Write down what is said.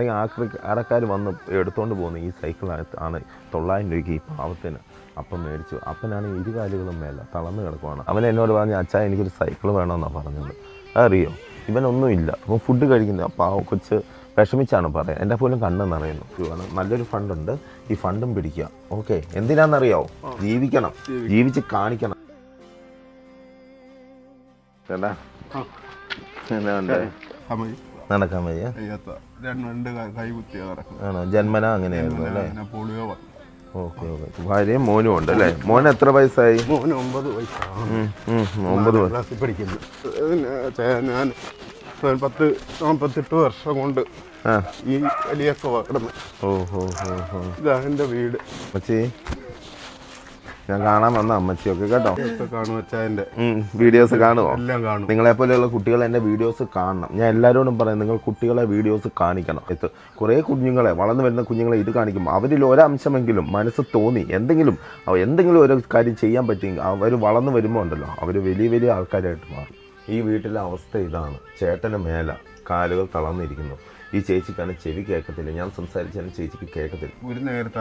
അല്ലെങ്കിൽ ആക്രി ആടക്കാർ വന്ന് എടുത്തുകൊണ്ട് പോകുന്ന ഈ സൈക്കിൾ ആണ് തൊള്ളായിരം രൂപയ്ക്ക് ഈ പാവത്തിന് അപ്പം മേടിച്ചു. അപ്പനാണ് ഇരുകാലുകളും മേല തളർന്നു കിടക്കുവാണ്. അവൻ എന്നോട് പറഞ്ഞു അച്ഛാ എനിക്കൊരു സൈക്കിൾ വേണമെന്നാണ് പറഞ്ഞത്. അറിയോ ഇവനൊന്നുമില്ല. അപ്പം ഫുഡ് കഴിക്കുന്ന പാവ കൊച്ച് വിഷമിച്ചാണ് പറയാം എന്റെ പോലും കണ്ണെന്ന് അറിയുന്നു. നല്ലൊരു ഫണ്ടുണ്ട് ഈ ഫണ്ടും പിടിക്കുക. ഓക്കെ എന്തിനാണെന്നറിയാവോ? ജീവിക്കണം. ജീവിച്ച് കാണിക്കണം. ചേട്ടാ എന്നാ ഉണ്ട് നടക്കാൻ വയ്യ? ആണോ? ജന്മന അങ്ങനെയായിരുന്നു അല്ലേ. Okay okay. ഭാര്യയും മോനും ഉണ്ട് അല്ലേ? മോൻ എത്ര വയസ്സായി? മോന് ഒമ്പത് വയസ്സാണ്. ഒമ്പത് വയസ്സ്. പഠിക്കുന്നു. ഞാൻ പത്ത് നാൽപ്പത്തെട്ട് വർഷം കൊണ്ട് ഈ വലിയൊക്കെ കിടന്ന്. ഓ ഹോ ഹോ ഹോ. ഇതാ എന്റെ വീട്. അമ്മച്ചി ഞാൻ കാണാൻ വന്ന അമ്മച്ചിയൊക്കെ കേട്ടോ. വീഡിയോസ് കാണുമോ എല്ലാം കാണും. നിങ്ങളെ പോലെയുള്ള കുട്ടികൾ എന്റെ വീഡിയോസ് കാണണം. ഞാൻ എല്ലാവരോടും പറയും നിങ്ങൾ കുട്ടികളെ വീഡിയോസ് കാണിക്കണം. ഇത് കുറേ കുഞ്ഞുങ്ങളെ വളർന്നു വരുന്ന കുഞ്ഞുങ്ങളെ ഇത് കാണിക്കും. അവരിൽ ഒരംശമെങ്കിലും മനസ്സ് തോന്നി എന്തെങ്കിലും എന്തെങ്കിലും ഒരു കാര്യം ചെയ്യാൻ പറ്റിയെങ്കിൽ അവർ വളർന്നു വരുമ്പോൾ ഉണ്ടല്ലോ അവർ വലിയ വലിയ ആൾക്കാരായിട്ട് മാറും. ഈ വീട്ടിലെ അവസ്ഥ ഇതാണ്. ചേട്ടന് മേല കാലുകൾ തളർന്നിരിക്കുന്നു. ഈ ചേച്ചിക്കാണ് ചെവി കേൾക്കത്തില്ല. ഞാൻ സംസാരിച്ചാലും ചേച്ചിക്ക് കേൾക്കത്തില്ല. ഒരു നേരത്തെ